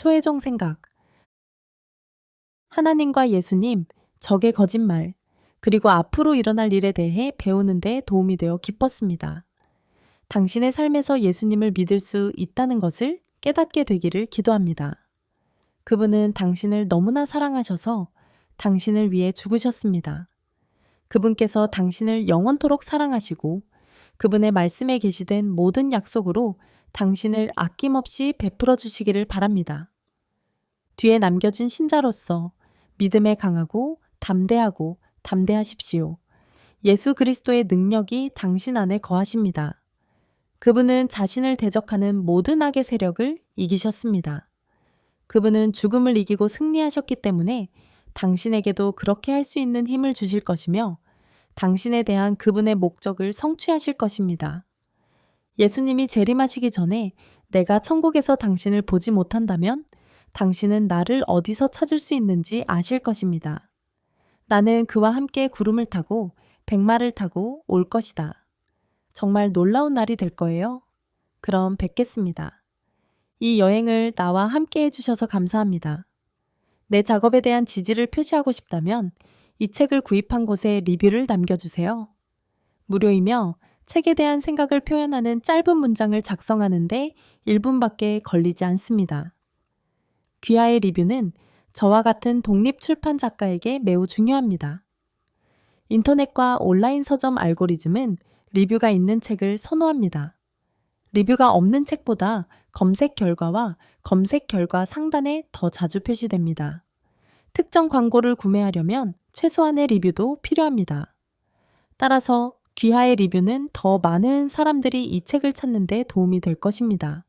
초회종 생각. 하나님과 예수님, 적의 거짓말, 그리고 앞으로 일어날 일에 대해 배우는 데 도움이 되어 기뻤습니다. 당신의 삶에서 예수님을 믿을 수 있다는 것을 깨닫게 되기를 기도합니다. 그분은 당신을 너무나 사랑하셔서 당신을 위해 죽으셨습니다. 그분께서 당신을 영원토록 사랑하시고 그분의 말씀에 게시된 모든 약속으로 당신을 아낌없이 베풀어 주시기를 바랍니다. 뒤에 남겨진 신자로서 믿음에 강하고 담대하고 담대하십시오. 예수 그리스도의 능력이 당신 안에 거하십니다. 그분은 자신을 대적하는 모든 악의 세력을 이기셨습니다. 그분은 죽음을 이기고 승리하셨기 때문에 당신에게도 그렇게 할 수 있는 힘을 주실 것이며 당신에 대한 그분의 목적을 성취하실 것입니다. 예수님이 재림하시기 전에 내가 천국에서 당신을 보지 못한다면 당신은 나를 어디서 찾을 수 있는지 아실 것입니다. 나는 그와 함께 구름을 타고 백마를 타고 올 것이다. 정말 놀라운 날이 될 거예요. 그럼 뵙겠습니다. 이 여행을 나와 함께 해주셔서 감사합니다. 내 작업에 대한 지지를 표시하고 싶다면 이 책을 구입한 곳에 리뷰를 남겨주세요. 무료이며 책에 대한 생각을 표현하는 짧은 문장을 작성하는데 1분밖에 걸리지 않습니다. 귀하의 리뷰는 저와 같은 독립 출판 작가에게 매우 중요합니다. 인터넷과 온라인 서점 알고리즘은 리뷰가 있는 책을 선호합니다. 리뷰가 없는 책보다 검색 결과와 검색 결과 상단에 더 자주 표시됩니다. 특정 광고를 구매하려면 최소한의 리뷰도 필요합니다. 따라서 귀하의 리뷰는 더 많은 사람들이 이 책을 찾는데 도움이 될 것입니다.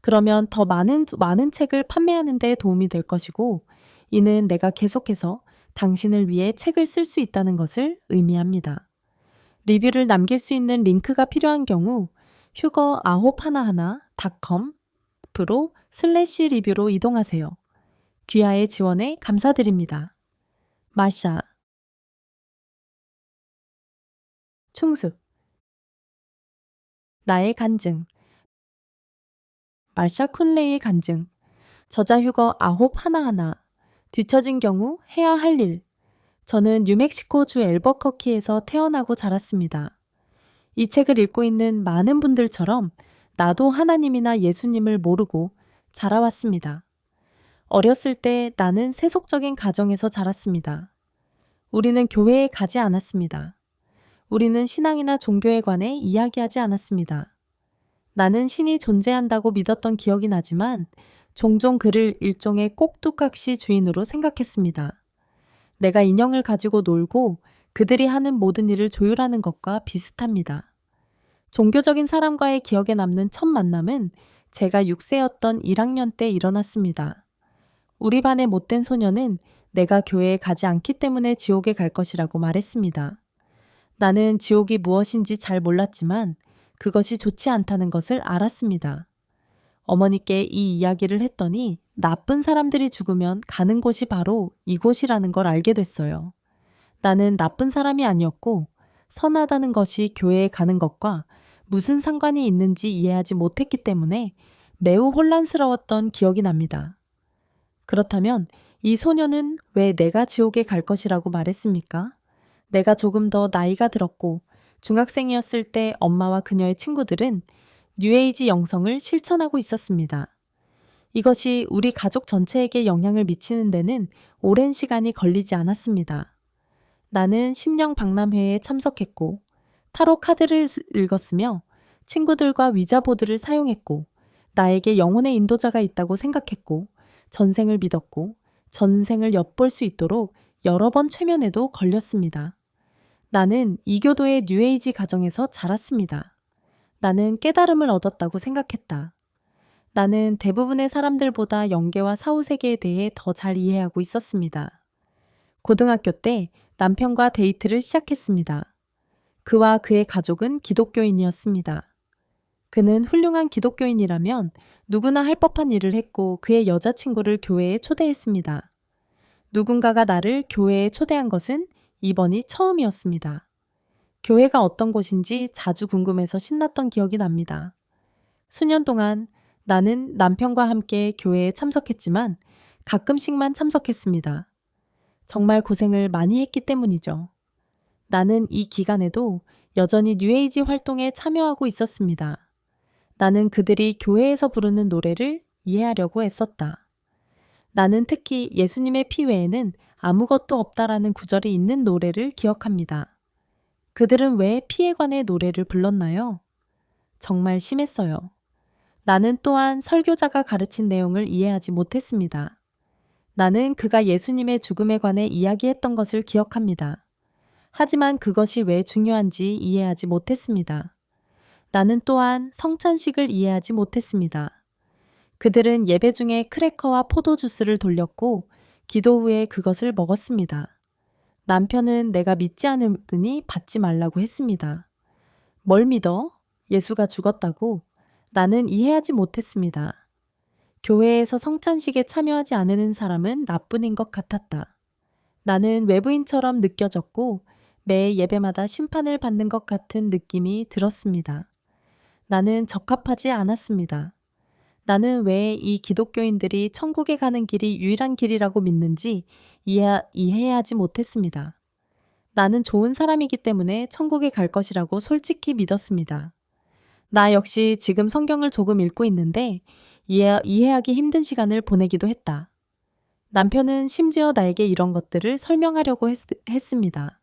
그러면 더 많은, 많은 책을 판매하는 데 도움이 될 것이고, 이는 내가 계속해서 당신을 위해 책을 쓸 수 있다는 것을 의미합니다. 리뷰를 남길 수 있는 링크가 필요한 경우, 휴거 아홉 하나하나 닷컴으로 슬래시 리뷰로 이동하세요. 귀하의 지원에 감사드립니다. 마샤 충숙 나의 간증 말샤 쿤레이의 간증 저자 휴거 아홉 하나하나 뒤처진 경우 해야 할 일. 저는 뉴멕시코 주 엘버커키에서 태어나고 자랐습니다. 이 책을 읽고 있는 많은 분들처럼 나도 하나님이나 예수님을 모르고 자라왔습니다. 어렸을 때 나는 세속적인 가정에서 자랐습니다. 우리는 교회에 가지 않았습니다. 우리는 신앙이나 종교에 관해 이야기하지 않았습니다. 나는 신이 존재한다고 믿었던 기억이 나지만 종종 그를 일종의 꼭두각시 주인으로 생각했습니다. 내가 인형을 가지고 놀고 그들이 하는 모든 일을 조율하는 것과 비슷합니다. 종교적인 사람과의 기억에 남는 첫 만남은 제가 6세였던 1학년 때 일어났습니다. 우리 반의 못된 소녀는 내가 교회에 가지 않기 때문에 지옥에 갈 것이라고 말했습니다. 나는 지옥이 무엇인지 잘 몰랐지만 그것이 좋지 않다는 것을 알았습니다. 어머니께 이 이야기를 했더니 나쁜 사람들이 죽으면 가는 곳이 바로 이곳이라는 걸 알게 됐어요. 나는 나쁜 사람이 아니었고 선하다는 것이 교회에 가는 것과 무슨 상관이 있는지 이해하지 못했기 때문에 매우 혼란스러웠던 기억이 납니다. 그렇다면 이 소녀는 왜 내가 지옥에 갈 것이라고 말했습니까? 내가 조금 더 나이가 들었고 중학생이었을 때 엄마와 그녀의 친구들은 뉴에이지 영성을 실천하고 있었습니다. 이것이 우리 가족 전체에게 영향을 미치는 데는 오랜 시간이 걸리지 않았습니다. 나는 심령 박람회에 참석했고 타로 카드를 읽었으며 친구들과 위자보드를 사용했고 나에게 영혼의 인도자가 있다고 생각했고 전생을 믿었고 전생을 엿볼 수 있도록 여러 번 최면에도 걸렸습니다. 나는 이교도의 뉴에이지 가정에서 자랐습니다. 나는 깨달음을 얻었다고 생각했다. 나는 대부분의 사람들보다 영계와 사후세계에 대해 더 잘 이해하고 있었습니다. 고등학교 때 남편과 데이트를 시작했습니다. 그와 그의 가족은 기독교인이었습니다. 그는 훌륭한 기독교인이라면 누구나 할 법한 일을 했고 그의 여자친구를 교회에 초대했습니다. 누군가가 나를 교회에 초대한 것은 이번이 처음이었습니다. 교회가 어떤 곳인지 자주 궁금해서 신났던 기억이 납니다. 수년 동안 나는 남편과 함께 교회에 참석했지만 가끔씩만 참석했습니다. 정말 고생을 많이 했기 때문이죠. 나는 이 기간에도 여전히 뉴에이지 활동에 참여하고 있었습니다. 나는 그들이 교회에서 부르는 노래를 이해하려고 애썼다. 나는 특히 예수님의 피 외에는 아무것도 없다라는 구절이 있는 노래를 기억합니다. 그들은 왜 피에 관해 노래를 불렀나요? 정말 심했어요. 나는 또한 설교자가 가르친 내용을 이해하지 못했습니다. 나는 그가 예수님의 죽음에 관해 이야기했던 것을 기억합니다. 하지만 그것이 왜 중요한지 이해하지 못했습니다. 나는 또한 성찬식을 이해하지 못했습니다. 그들은 예배 중에 크래커와 포도주스를 돌렸고 기도 후에 그것을 먹었습니다. 남편은 내가 믿지 않으니 받지 말라고 했습니다. 뭘 믿어? 예수가 죽었다고? 나는 이해하지 못했습니다. 교회에서 성찬식에 참여하지 않는 사람은 나뿐인 것 같았다. 나는 외부인처럼 느껴졌고 매 예배마다 심판을 받는 것 같은 느낌이 들었습니다. 나는 적합하지 않았습니다. 나는 왜 이 기독교인들이 천국에 가는 길이 유일한 길이라고 믿는지 이해, 이해하지 못했습니다. 나는 좋은 사람이기 때문에 천국에 갈 것이라고 솔직히 믿었습니다. 나 역시 지금 성경을 조금 읽고 있는데 이해, 이해하기 힘든 시간을 보내기도 했다. 남편은 심지어 나에게 이런 것들을 설명하려고 했, 했습니다.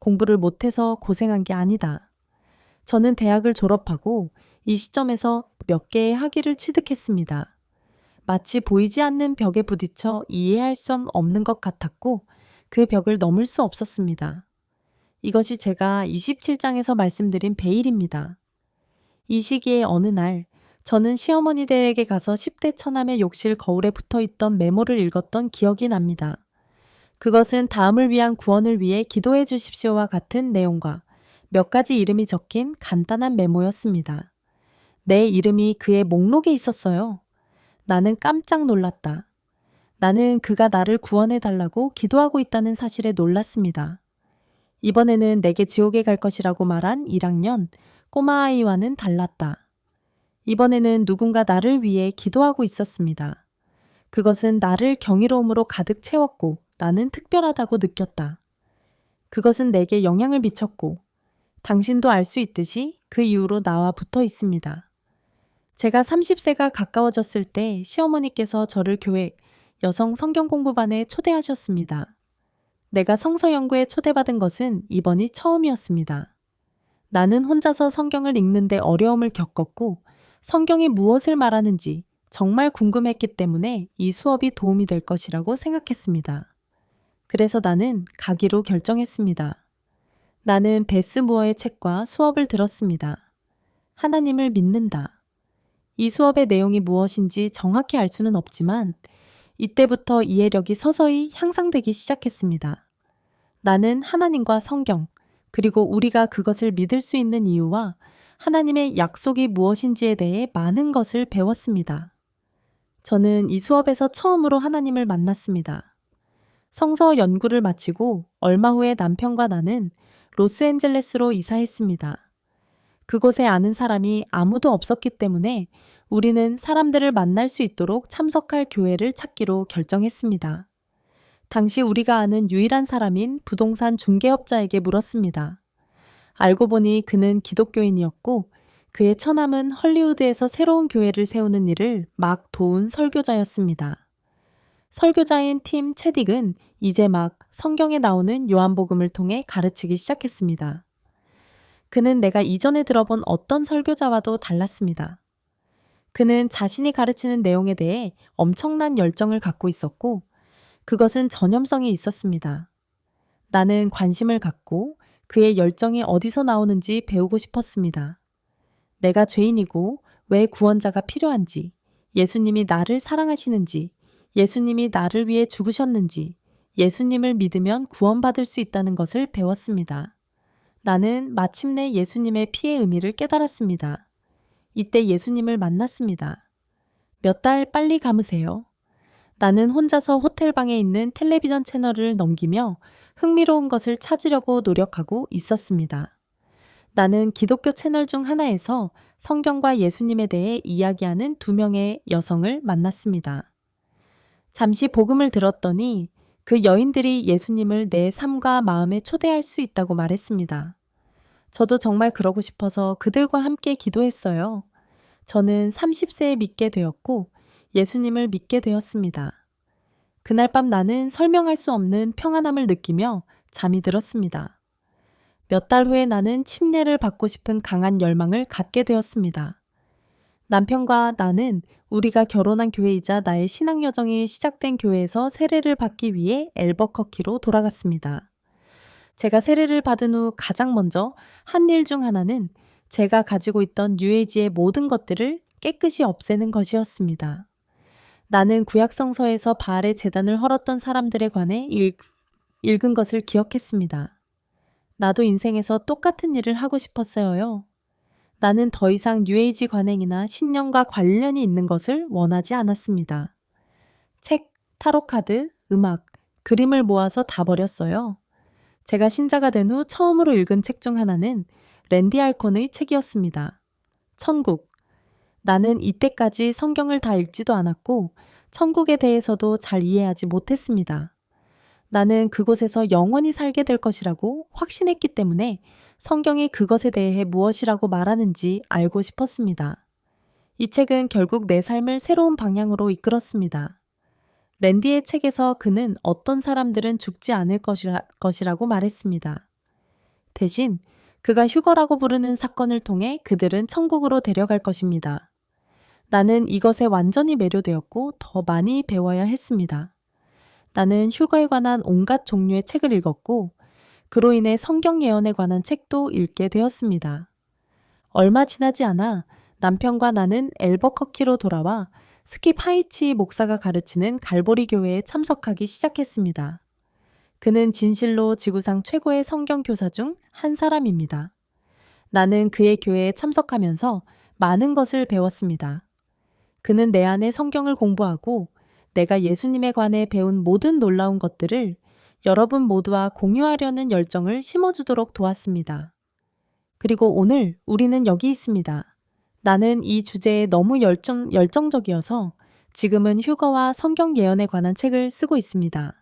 공부를 못해서 고생한 게 아니다. 저는 대학을 졸업하고 이 시점에서 몇 개의 학위를 취득했습니다. 마치 보이지 않는 벽에 부딪혀 이해할 수 없는 것 같았고 그 벽을 넘을 수 없었습니다. 이것이 제가 27장에서 말씀드린 베일입니다. 이 시기에 어느 날 저는 시어머니 댁에 가서 10대 처남의 욕실 거울에 붙어 있던 메모를 읽었던 기억이 납니다. 그것은 다음을 위한 구원을 위해 기도해 주십시오와 같은 내용과 몇 가지 이름이 적힌 간단한 메모였습니다. 내 이름이 그의 목록에 있었어요. 나는 깜짝 놀랐다. 나는 그가 나를 구원해 달라고 기도하고 있다는 사실에 놀랐습니다. 이번에는 내게 지옥에 갈 것이라고 말한 1학년 꼬마아이와는 달랐다. 이번에는 누군가 나를 위해 기도하고 있었습니다. 그것은 나를 경이로움으로 가득 채웠고 나는 특별하다고 느꼈다. 그것은 내게 영향을 미쳤고 당신도 알 수 있듯이 그 이후로 나와 붙어 있습니다. 제가 30세가 가까워졌을 때 시어머니께서 저를 교회 여성 성경 공부반에 초대하셨습니다. 내가 성서 연구에 초대받은 것은 이번이 처음이었습니다. 나는 혼자서 성경을 읽는데 어려움을 겪었고 성경이 무엇을 말하는지 정말 궁금했기 때문에 이 수업이 도움이 될 것이라고 생각했습니다. 그래서 나는 가기로 결정했습니다. 나는 베스 무어의 책과 수업을 들었습니다. 하나님을 믿는다. 이 수업의 내용이 무엇인지 정확히 알 수는 없지만 이때부터 이해력이 서서히 향상되기 시작했습니다. 나는 하나님과 성경, 그리고 우리가 그것을 믿을 수 있는 이유와 하나님의 약속이 무엇인지에 대해 많은 것을 배웠습니다. 저는 이 수업에서 처음으로 하나님을 만났습니다. 성서 연구를 마치고 얼마 후에 남편과 나는 로스앤젤레스로 이사했습니다. 그곳에 아는 사람이 아무도 없었기 때문에 우리는 사람들을 만날 수 있도록 참석할 교회를 찾기로 결정했습니다. 당시 우리가 아는 유일한 사람인 부동산 중개업자에게 물었습니다. 알고 보니 그는 기독교인이었고 그의 처남은 헐리우드에서 새로운 교회를 세우는 일을 막 도운 설교자였습니다. 설교자인 팀 체딕은 이제 막 성경에 나오는 요한복음을 통해 가르치기 시작했습니다. 그는 내가 이전에 들어본 어떤 설교자와도 달랐습니다. 그는 자신이 가르치는 내용에 대해 엄청난 열정을 갖고 있었고 그것은 전염성이 있었습니다. 나는 관심을 갖고 그의 열정이 어디서 나오는지 배우고 싶었습니다. 내가 죄인이고 왜 구원자가 필요한지, 예수님이 나를 사랑하시는지, 예수님이 나를 위해 죽으셨는지, 예수님을 믿으면 구원받을 수 있다는 것을 배웠습니다. 나는 마침내 예수님의 피의 의미를 깨달았습니다. 이때 예수님을 만났습니다. 몇 달 빨리 감으세요. 나는 혼자서 호텔방에 있는 텔레비전 채널을 넘기며 흥미로운 것을 찾으려고 노력하고 있었습니다. 나는 기독교 채널 중 하나에서 성경과 예수님에 대해 이야기하는 두 명의 여성을 만났습니다. 잠시 복음을 들었더니 그 여인들이 예수님을 내 삶과 마음에 초대할 수 있다고 말했습니다. 저도 정말 그러고 싶어서 그들과 함께 기도했어요. 저는 30세에 믿게 되었고 예수님을 믿게 되었습니다. 그날 밤 나는 설명할 수 없는 평안함을 느끼며 잠이 들었습니다. 몇 달 후에 나는 침례를 받고 싶은 강한 열망을 갖게 되었습니다. 남편과 나는 우리가 결혼한 교회이자 나의 신앙 여정이 시작된 교회에서 세례를 받기 위해 엘버커키로 돌아갔습니다. 제가 세례를 받은 후 가장 먼저 한 일 중 하나는 제가 가지고 있던 뉴에이지의 모든 것들을 깨끗이 없애는 것이었습니다. 나는 구약성서에서 바알의 재단을 헐었던 사람들에 관해 읽, 읽은 것을 기억했습니다. 나도 인생에서 똑같은 일을 하고 싶었어요. 나는 더 이상 뉴에이지 관행이나 신념과 관련이 있는 것을 원하지 않았습니다. 책, 타로카드, 음악, 그림을 모아서 다 버렸어요. 제가 신자가 된 후 처음으로 읽은 책 중 하나는 랜디 알콘의 책이었습니다. 천국. 나는 이때까지 성경을 다 읽지도 않았고 천국에 대해서도 잘 이해하지 못했습니다. 나는 그곳에서 영원히 살게 될 것이라고 확신했기 때문에 성경이 그것에 대해 무엇이라고 말하는지 알고 싶었습니다. 이 책은 결국 내 삶을 새로운 방향으로 이끌었습니다. 랜디의 책에서 그는 어떤 사람들은 죽지 않을 것이라, 것이라고 말했습니다. 대신 그가 휴거라고 부르는 사건을 통해 그들은 천국으로 데려갈 것입니다. 나는 이것에 완전히 매료되었고 더 많이 배워야 했습니다. 나는 휴거에 관한 온갖 종류의 책을 읽었고 그로 인해 성경 예언에 관한 책도 읽게 되었습니다. 얼마 지나지 않아 남편과 나는 엘버커키로 돌아와 스킵 하이치 목사가 가르치는 갈보리 교회에 참석하기 시작했습니다. 그는 진실로 지구상 최고의 성경 교사 중 한 사람입니다. 나는 그의 교회에 참석하면서 많은 것을 배웠습니다. 그는 내 안에 성경을 공부하고 내가 예수님에 관해 배운 모든 놀라운 것들을 여러분 모두와 공유하려는 열정을 심어주도록 도왔습니다. 그리고 오늘 우리는 여기 있습니다. 나는 이 주제에 너무 열정, 열정적이어서 지금은 휴거와 성경 예언에 관한 책을 쓰고 있습니다.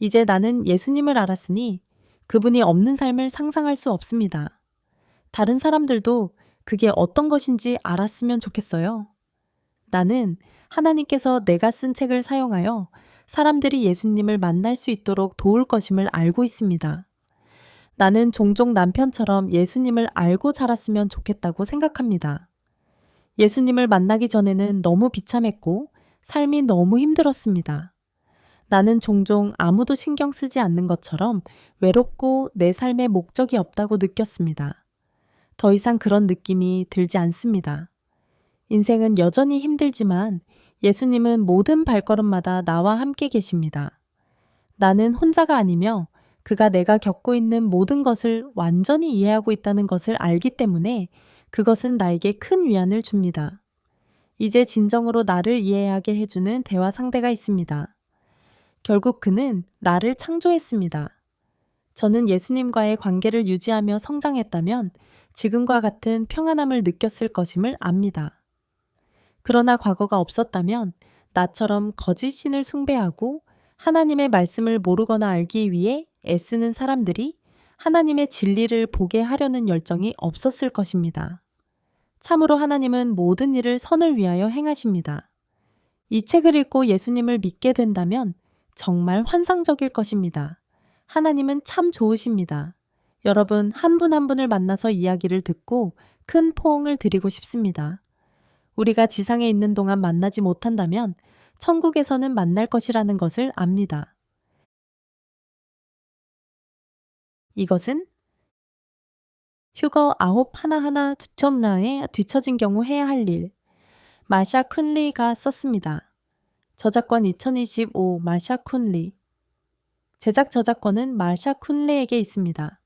이제 나는 예수님을 알았으니 그분이 없는 삶을 상상할 수 없습니다. 다른 사람들도 그게 어떤 것인지 알았으면 좋겠어요. 나는 하나님께서 내가 쓴 책을 사용하여 사람들이 예수님을 만날 수 있도록 도울 것임을 알고 있습니다. 나는 종종 남편처럼 예수님을 알고 자랐으면 좋겠다고 생각합니다. 예수님을 만나기 전에는 너무 비참했고 삶이 너무 힘들었습니다. 나는 종종 아무도 신경 쓰지 않는 것처럼 외롭고 내 삶에 목적이 없다고 느꼈습니다. 더 이상 그런 느낌이 들지 않습니다. 인생은 여전히 힘들지만 예수님은 모든 발걸음마다 나와 함께 계십니다. 나는 혼자가 아니며 그가 내가 겪고 있는 모든 것을 완전히 이해하고 있다는 것을 알기 때문에 그것은 나에게 큰 위안을 줍니다. 이제 진정으로 나를 이해하게 해주는 대화 상대가 있습니다. 결국 그는 나를 창조했습니다. 저는 예수님과의 관계를 유지하며 성장했다면 지금과 같은 평안함을 느꼈을 것임을 압니다. 그러나 과거가 없었다면 나처럼 거짓 신을 숭배하고 하나님의 말씀을 모르거나 알기 위해 애쓰는 사람들이 하나님의 진리를 보게 하려는 열정이 없었을 것입니다. 참으로 하나님은 모든 일을 선을 위하여 행하십니다. 이 책을 읽고 예수님을 믿게 된다면 정말 환상적일 것입니다. 하나님은 참 좋으십니다. 여러분 한 분한 분을 만나서 이야기를 듣고 큰 포옹을 드리고 싶습니다. 우리가 지상에 있는 동안 만나지 못한다면 천국에서는 만날 것이라는 것을 압니다. 이것은 휴거 아홉 하나하나 추첨란에 뒤처진 경우 해야 할 일. 마샤 쿤리가 썼습니다. 저작권 2025 마샤 쿤리. 제작 저작권은 마샤 쿤리에게 있습니다.